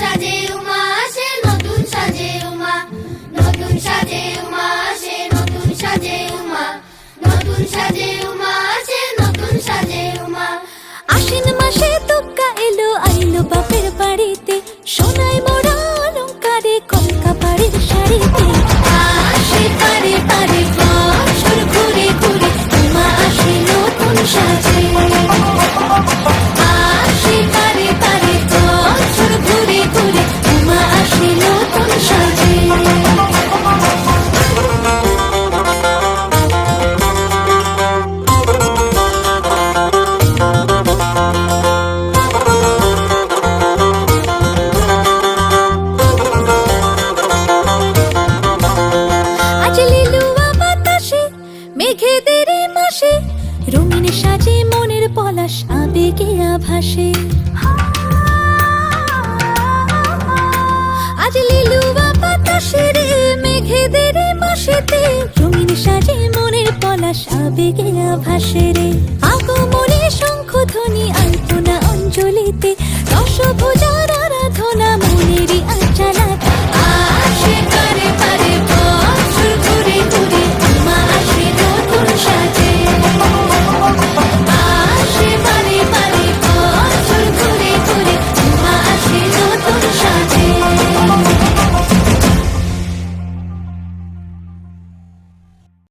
সাজে উমা নতুন সাজে উমা। নতুন সাজে উমা আসে, নতুন সাজে উমা। নতুন সাজে উমা মাসে তোকা এলো, আইলো বাপের বাড়িতে। সোনায় মোড়া অলঙ্কারে কলকা বাড়ির শাড়িতে। মেঘেদের মাসে রঙিন সাজে মনের পলাশ আবেগে আভাসে। পলাশ আবেগে আভাসে রে। আগমনে শঙ্খ ধ্বনি আলপনা অঞ্জলিতে